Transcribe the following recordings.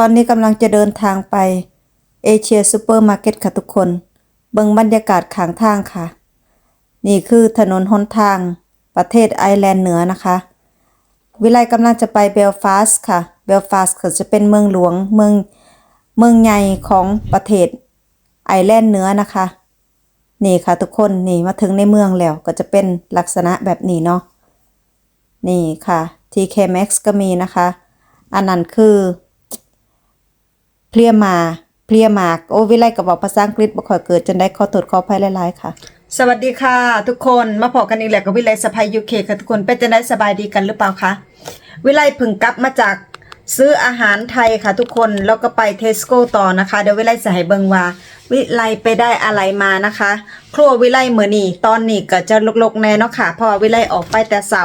ตอนนี้กำลังจะเดินทางไปเอเชียซูเปอร์มาร์เก็ตค่ะทุกคนเบิ่งบรรยากาศข้างทางค่ะ นี่คือถนนหนทางประเทศไอร์แลนด์เหนือนะคะ วิไลกำลังจะไปเบลฟาสค่ะ เบลฟาสก็จะเป็นเมืองหลวงเมืองเมืองใหญ่ของประเทศไอร์แลนด์เหนือนะคะ นี่ค่ะทุกคนนี่มาถึงในเมืองแล้วก็จะเป็นลักษณะแบบนี้เนาะนี่ค่ะ TK Max ก็มีนะคะ อันนั้นคือ เพลียมาเพลียมาก โอ้วิไลกับบอกภาษาอังกฤษบ่ค่อยเกิดจนได้ขอตรวจขอภัยหลายๆค่ะ สวัสดีค่ะ ทุกคนมาพอกันอีกแล้วกับวิไลสภายยูเคค่ะทุกคนเป็นจะได้สบายดีกันหรือเปล่าคะวิไลพึ่งกลับมาจากซื้ออาหารไทยค่ะทุกคนแล้วก็ไปเทสโก้ต่อนะคะ เดี๋ยววิไลจะให้เบิงว่า วิไลไปได้อะไรมานะคะ ครัววิไลเหมือนี่ตอนนี้ก็จะลกๆแน่เนาะค่ะเพราะว่าวิไลออกไปแต่เสา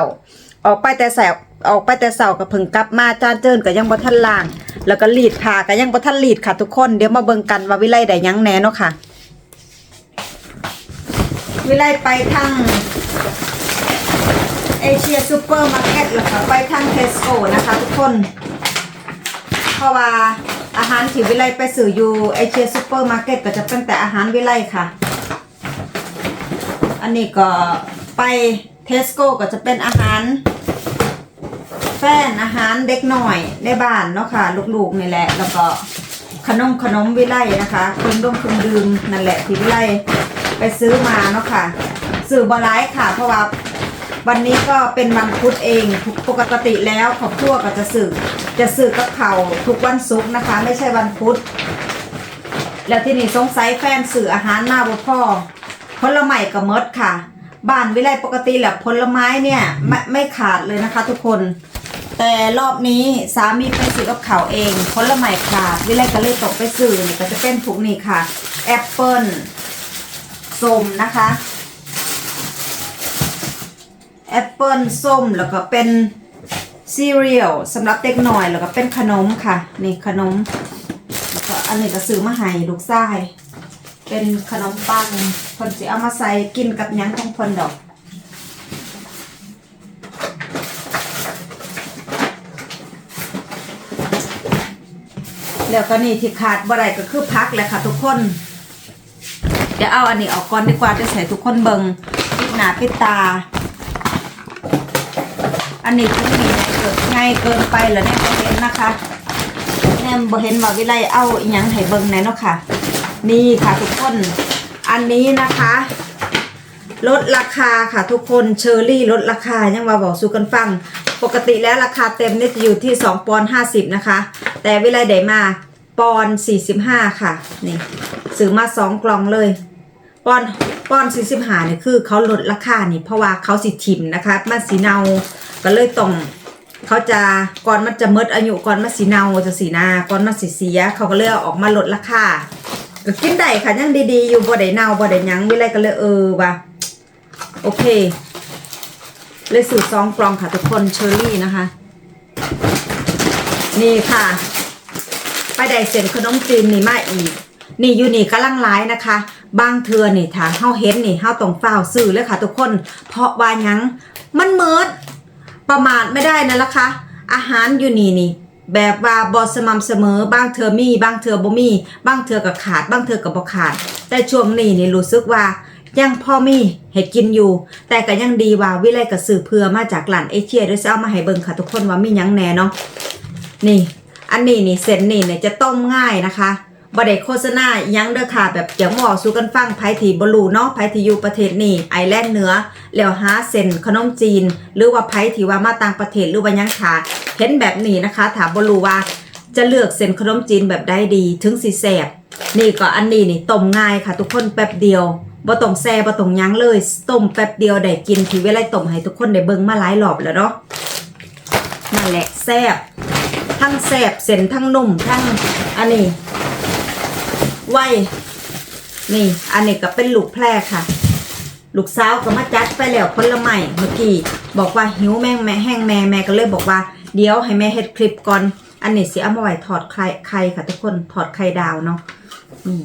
ออกไปแต่แสบออกไปแต่เสาก็เพึ่งกลับมาจานเจินก็ยังบ่ทันล่าง แล้วก็รีดผ้าก็ยังบ่ทันรีดค่ะทุกคน เดี๋ยวมาเบิ่งกันว่าวิไลได้ยังแน่เนาะค่ะ วิไลไปทางเอเชียซูเปอร์มาร์เก็ตแล้วก็ไปทางเทสโก้นะคะทุกคน เพราะว่าอาหารที่วิไลไปสื่ออยู่เอเชียซูเปอร์มาร์เก็ตก็จะเป็นแต่อาหารวิไลค่ะ อันนี้ก็ไปเทสโก้ก็จะเป็นอาหาร ฟนอาหารเด็กหน่อยในบ้านเนาะค่ะลูกๆนี่แหละ แล้วก็ขนมขนมวิไลนะคะเครื่องดมเครื่องดื่มนั่นแหละที่วิไลไปซื้อมาเนาะค่ะซื้อบอร้ายค่ะ เพราะว่าวันนี้ก็เป็นวันพุธเองปกติแล้วครอบครัวก็จะซื้อจะซื้อกับเขาทุกวันศุกร์นะคะ ไม่ใช่วันพุธแล้วที่นี่สงสัยแฟนสื่ออาหารมาบ่พ่อผลไม้กับมดค่ะ บ้านวิไลปกติแหละผลไม้เนี่ยไม่ไม่ขาดเลยนะคะ ทุกคน แต่รอบนี้สามีไปซื้อกับเขาเองผลไม้ขาดวิไลก็เลยตกไปซื้อนี่ก็จะเป็นถุกนี่ค่ะแอปเปิลส้มนะคะแอปเปิลส้มแล้วก็เป็นซีเรียลสำหรับเด็กหน่อยแล้วก็เป็นขนมค่ะ นี่ขนมแล้วก็อันนี้ก็ซื้อมาให้ลูกชาย เป็นขนมปังคนสิเอามาใส่กินกับยังของคนดอก แล้วก็นี่ที่ขาดบ่ได้ก็คือพักแหละค่ะทุกคน เดี๋ยวเอาอันนี้ออกก่อนดีกว่าจะใส่ทุกคนเบิงปิดหนาปิดตา อันนี้คือนี่เกิดง่ายเกินไปเหรอเนี่ยบ่เห็นนะคะแนมบ่เห็นว่าวิไลเอาอีหยังให้เบิ่งแน่เนาะค่ะ นี่ค่ะทุกคน อันนี้นะคะ ลดราคาค่ะทุกคนเชอร์รี่ลดราคายังว่าบอกสู่กันฟัง ปกติแล้วราคาเต็มนี่จะอยู่ที่2ปอนด์50 นะคะ แต่เวิไลได้มาปอนด์45ค่ะนี่ซื้อมา2กล่องเลยปอนปอนด์45เนี่ยคือเขาลดราคานี่เพราะว่าเขาสิทิมนะคะมันสีเนาก็เลยต้องเขาจะก่อนมันจะมดอายุก่อนมันสีเนาจะสีนาก่อนมันสีเสีย เขาก็เลยเอาออกมาลดราคาก็กินได้ค่ะยังดีๆอยู่บ่ได้เนาบ่ได้ยังวิไลก็เลยเออว่ะโอเค เลยสูตรซองกล่องค่ะทุกคนเชอร์รี่นะคะ นี่ค่ะไปได้เส้นขนมจีนนี่มาอีก นี่อยู่นี่กำลังร้ายนะคะ บางเทือนี่ถ้าเฮาเห็นนี่เฮาต้องฝ้าซื้อเลยค่ะ ทุกคน เพราะว่ายังมันเมิดประมาทไม่ได้นะล่ะคะอาหารอยู่นี่นี่แบบว่าบอสม่ำเสมอบางเธอมีบางเธอบ่มีบางเธอก็ขาด บางเธอก็บ่ขาด แต่ช่วงนี้นี่รู้สึกว่ายังพอมีให้กินอยู่ แต่ก็ยังดีว่าวิไลก็ซื้อเพื่อมาจากหลานเอเชียด้วยจะเอามาให้เบิ่งค่ะทุกคนว่ามียังแหน่เนาะ นี่ อันนี้นี่เส้นนี่เนี่ยจะต้มง่ายนะคะบ่ได้โฆษณายังเด้อค่ะ แบบอย่างหมอสู้กันฟังไผที่บ่รู้เนาะไผที่อยู่ประเทศนี่ไอร์แลนด์เหนือแล้วหาเส้นขนมจีน หรือว่าไผที่ว่ามาต่างประเทศหรือว่ายังขาเห็นแบบนี้นะคะ ถามบ่รู้ว่าจะเลือกเส้นขนมจีนแบบใดดีถึงสิแซ่บนี่ก็อันนี้นี่ต้มง่ายค่ะ ทุกคนแป๊บเดียวบ่ต้องแซ่บ่ต้องยังเลยต้มแป๊บเดียวได้กินที่เวลาต้มให้ทุกคนได้เบิ่งมาหลายรอบแล้วเนาะนั่นแหละแซ่บ ทั้งแสบเส้นทั้งนุ่มทั้งอันนี้ไวนี่ อันนี้ก็เป็นลูกแพร่ค่ะ ลูกสาวก็มาจัดไปแล้วคนละใหม่เมื่อกี้บอกว่าหิวแม่งแม่แห้งแม่แม่ก็เลยบอกว่าเดี๋ยวให้แม่เฮ็ดคลิปก่อน อันนี้สิเอามาไว้ถอดไข่ไข่ค่ะ ทุกคนถอดไข่ดาวเนาะนี่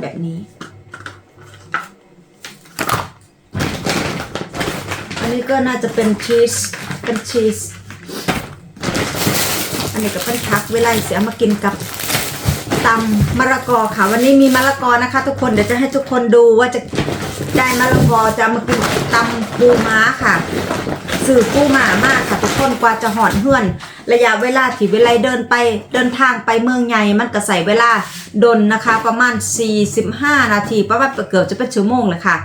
แบบนี้ อันนี้ก็น่าจะเป็นชีสเป็นชีส นี้ก็เป็นพักเวลาเสียมากินกับตำมะละกอค่ะ วันนี้มีมะละกอนะคะ ทุกคนเดี๋ยวจะให้ทุกคนดูว่าจะได้มะละกอจะมากินตำปูม้าค่ะสื่อปูหมามากค่ะ ทุกคนกว่าจะหอนเฮือน ระยะเวลาที่เวลาเดินไปเดินทางไปเมืองใหญ่มันก็ใส่เวลาดนนะคะ ประมาณ 45 นาทีประมาณเกือบจะเป็นชั่วโมงเลยค่ะ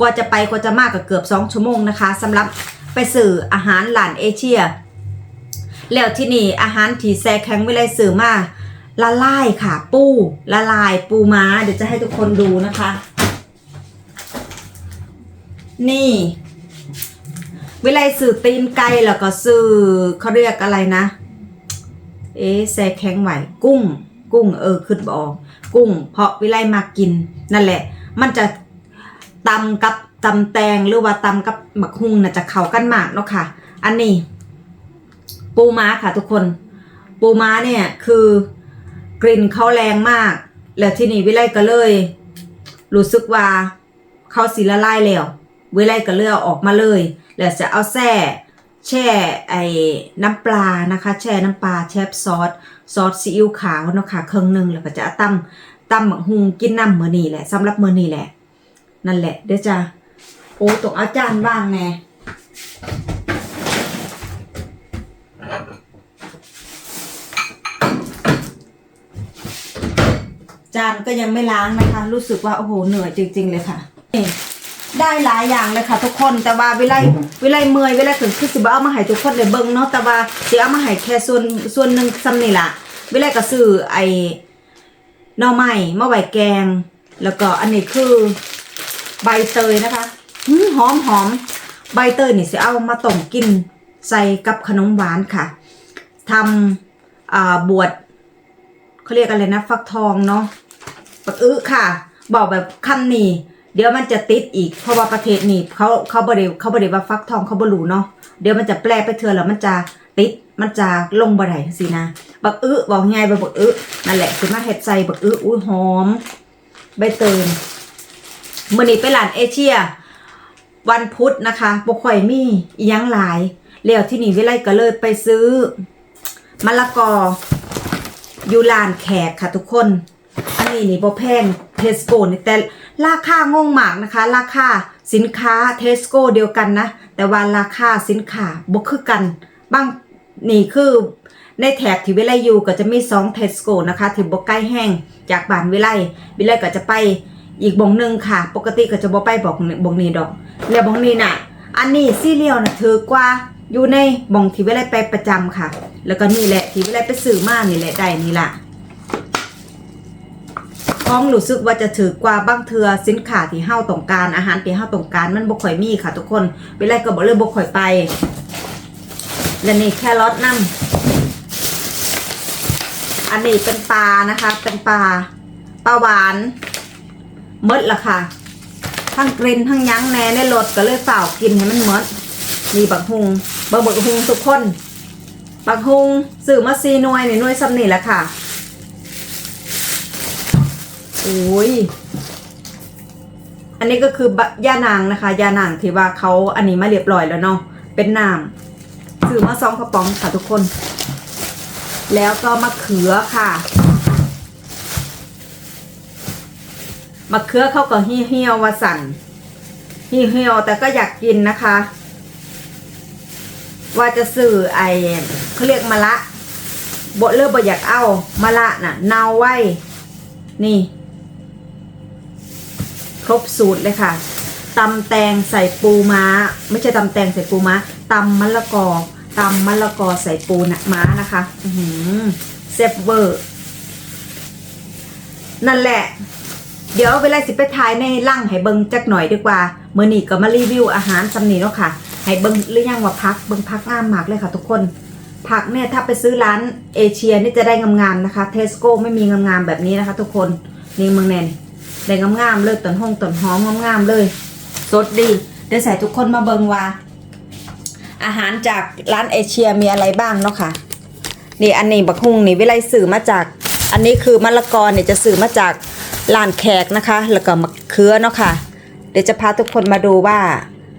กว่าจะไปกว่าจะมากก็เกือบ 2 ชั่วโมงนะคะสำหรับไปสื่ออาหารหลานเอเชีย แล้วที่นี่อาหารที่แซแข็งเวลสื่อมาละลายค่ะ ปูละลายปูม้า เดี๋ยวจะให้ทุกคนดูนะคะ นี่เวลสื่อตีนไก่แล้วก็สื่อเขาเรียกอะไรนะ เอ๊แซแข็งไหวกุ้ง กุ้งเออขึ้นบออกกุ้ง เพราะวิไลมากิน นั่นแหละ มันจะตำกับตำแตงหรือว่าตำกับหมักฮุงน่ะจะเข้ากันมากเนาะค่ะ อันนี้ ปูม้าค่ะทุกคน ปูม้าเนี่ยคือกลิ่นเขาแรงมาก แล้วที่นี่วิไลก็เลยรู้สึกว่าเขาสีละลายแล้ววิไลก็เลือกออกมาเลย แล้วจะเอาแช่แช่ไอ้น้ำปลานะคะ แช่น้ำปลาแช่ซอสซอสซีอิ๊วขาวเนาะค่ะเครื่องหนึงแล้วก็จะตั้มตั้มหมักฮุงกินน้ำมื้อนี้แหละสำหรับมือนี้แหละ นั่นแหละเดี๋ยวจะโอ้ตรงอาจารย์บ้างแน่ จานก็ยังไม่ล้างนะคะ รู้สึกว่าโอ้โหเหนื่อยจริง ๆ เลยค่ะนี่ได้หลายอย่างเลยค่ะ ทุกคนแต่ว่าเวลาเวลาเมื่อยเวลาถึงคือสิบ่เอามาให้ทุกคนเลยเบิ่งเนาะแต่ว่าสิเอามาให้แค่ส่วนส่วนหนึ่งซ้ำนี่ล่ะเวลาก็ซื้อไอ้หน่อไม้มาไว้แกง แล้วก็อันนี้คือใบเตยนะคะหืมหอมหอมใบเตยนี่สิเอามาต้มกินใส่กับขนมหวานค่ะทำอ่าบวช เขาเรียกอะไรนะฟักทองเนาะปักอึค่ะ บอกแบบคำนี้ เดี๋ยวมันจะติดอีก เพราะว่าประเทศนี้เขาเขาบริเขาบริว่าฟักทองเขาบรูเนาะเดี๋ยวมันจะแปลไปเถื่อแล้วมันจะติดมันจะลงบ่ได้สินะบักอึบอกไงายบักอึนั่นแหละคือมาเฮ็ดใส่บักอึอุ้ยหอม ใบเตยมื่อนี้ไปหลานเอเชีย วันพุธนะคะบ่ค่อยมีอีหยังหลายแล้วที่นี่วิไลก็เลยไปซื้อมะละกอ อยู่ลานแขกค่ะทุกคน อันนี้นี่บ่แพงเทสโก้นี่แต่ราคางงมากนะคะ ราคาสินค้าเทสโก้เดียวกันนะ แต่ว่าราคาสินค้าบ่คือกันบางนี่คือในแถบที่วิไลอยู่ก็จะมี2เทสโก้นะคะที่บ่ใกล้แห้งจากบ้านวิไลวิไลก็จะไปอีกบ่งหนึ่งค่ะ ปกติก็จะบ่ไปบอกบ่งนี้ดอก แล้วบ่งนี้น่ะ อันนี้ซีเรียลน่ะถือกว่า อยู่ในบ่งที่เวลาไปประจำค่ะ แล้วก็นี่แหละที่เวลาไปซื้อมานี่แหละได้นี่ล่ะท้องรู้สึกว่าจะถือกว่าบางเทือสินค้าที่เฮาต้องการอาหารที่เฮาต้องการมันบ่ค่อยมีค่ะ ทุกคนเวลาก็บ่เลยบ่ค่อยไป และนี่แครอทนํอันนี้เป็นปลานะคะเป็นปลาปลาหวานมดละค่ะ ทั้งกลิ่นทั้งยั้งแน่ในรถก็เลยเฝ้ากินให้มันมด นี่บักฮุงบอร์บักฮุงทุกคนบักฮุงซื้อมาซีนวยนี่นวยซ้ำนี่แหละค่ะโอ้ยอันนี้ก็คือบะย่านางนะคะยานางที่ว่าเขาอันนี้มาเรียบร้อยแล้วเนาะเป็นน้ำซื้อมาซองกระป๋องค่ะทุกคน แล้วก็มะเขือค่ะมะเขือเขาก็เหี่ยวเหี่ยวๆว่าสั่นเหี่ยวแต่ก็อยากกินนะคะ ว่าจะซื้อไอเขาเรียกมะละบเลิกบ่อยากเอามะละน่ะเนาไว้ นี่ ครบสูตรเลยค่ะตำแตงใส่ปูม้า ไม่ใช่ตำแตงใส่ปูม้าตำมะละกอตำมะละกอใส่ปูนะม้านะคะอือหือเซฟเวอร์นั่นแหละ เดี๋ยวเวลาสิไปทายในร่างให้เบิงจักหน่อยดีกว่าเมื่อนี้ก็มารีวิวอาหารสำนีเนาะค่ะ ให้เบิงหรือยังว่าพักเบิ้งพักงามมากเลยค่ะทุกคนผักเนี่ยถ้าไปซื้อร้านเอเชียนี่จะได้งามๆนะคะ เทสโก้ไม่มีงามๆแบบนี้นะคะ ทุกคนนี่เมืองแนนได้งามๆเลยต้นหงต้นหอมงามๆเลยสดดีเดี๋ยวใส่ทุกคนมาเบิงว่า อาหารจากร้านเอเชียมีอะไรบ้างเนาะค่ะนี่อันนี้บักฮุงนี่เวลาสื่อมาจาก อันนี้คือมะละกอเนี่ยจะสื่อมาจากลานแขกนะคะ แล้วก็มะเขือเนาะค่ะ เดี๋ยวจะพาทุกคนมาดูว่า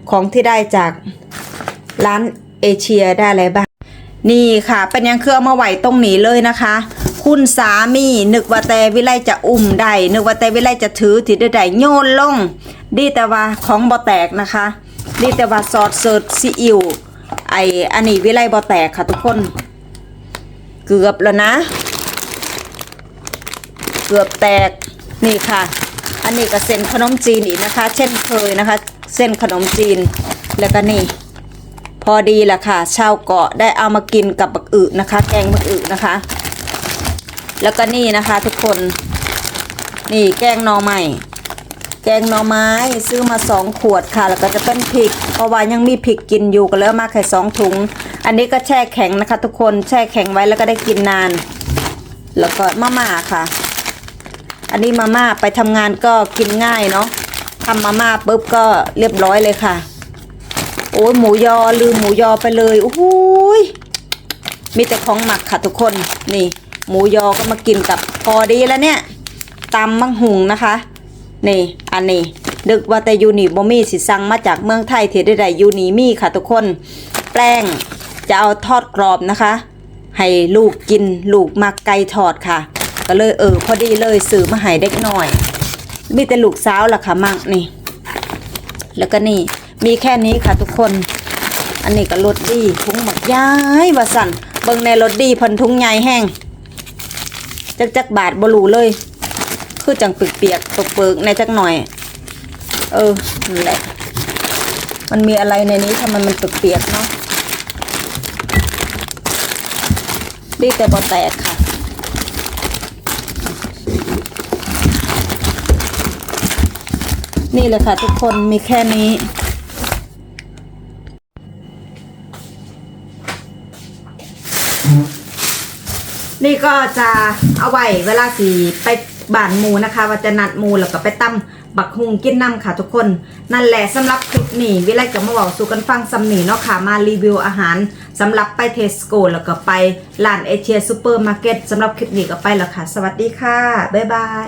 ของที่ได้จากร้านเอเชียได้อะไรบ้างนี่ค่ะเป็นยังคือเอามาไหวตรงนี้เลยนะคะ คุณสามีนึกว่าแต่วิไลจะอุ้มได้นึกว่าแต่วิไลจะถือถือได้โยนลง ดีแต่ว่าของบ่แตกนะคะ ดีแต่ว่าซอสเสิร์ชซีอิ๊วไออันนี้วิไลบ่แตกค่ะทุกคน เกือบแล้วนะ เกือบแตกนี่ค่ะ อันนี้ก็เส้นขนมจีนอีกนะคะ เช่นเคยนะคะ เส้นขนมจีน แล้วก็นี่ พอดีละค่ะ ชาวเกาะได้เอามากินกับบักอึนะคะ แกงบักอึนะคะ แล้วก็นี่นะคะทุกคน นี่แกงหน่อไม้แกงหน่อไม้ซื้อมาสองขวดค่ะ แล้วก็จะเป็นพริก เพราะว่ายังมีพริกกินอยู่ก็เลยเอามาแค่สองถุง อันนี้ก็แช่แข็งนะคะ ทุกคนแช่แข็งไว้แล้วก็ได้กินนาน แล้วก็มาม่าค่ะ อันนี้มาม่าไปทำงานก็กินง่ายเนาะ ทำมาม่าปุ๊บก็เรียบร้อยเลยค่ะ โอ้ยหมูยอลืมหมูยอไปเลยโอ้ยมีแต่ของหมักค่ะทุกคนนี่ หมูยอก็มากินกับพอดีแล้วเนี่ยตำมังหุงนะคะ นี่อันนี้ดึกว่าแต่ยูนิบ่มีสิสั่งมาจากเมืองไทยที่ได้ได้ยูนิมีค่ะทุกคน แป้งจะเอาทอดกรอบนะคะ ให้ลูกกินลูกมักไก่ทอดค่ะ ก็เลยเออพอดีเลยซื้อมาให้เด็กหน่อย มีแต่ลูกสาวล่ะค่ะมั่งนี่ แล้วก็นี่มีแค่นี้ค่ะทุกคน อันนี้ก็รถดีทุงหมักย้ายว่าสั่นเบิ่งในรถดีพันทุงใหญ่แห้งจักจักบาทบรูเลย คือจังเปียกๆเปิกในจักหน่อย เออนั่นแหละ มันมีอะไรในนี้ทำไมมันเปียกๆเนาะดีแต่บ่แตกค่ะ นี่เลยค่ะทุกคนมีแค่นี้ นี่ก็จะเอาไว้เวลาสีไปบ้านหมูนะคะ ว่าจะนัดหมูแล้วก็ไปตั้มบักฮุงกินน้ำค่ะทุกคน นั่นแหละสำหรับคลิปนี้วิไลกับมาบอกสู่กันฟังซัมนี่เนาะค่ะมารีวิวอาหารสำหรับไปเทสโกแล้วก็ไปร้านเอเชียซูเปอร์มาร์เก็ตสำหรับคลิปนี้ก็ไปแล้วค่ะ สวัสดีค่ะ บ๊ายบาย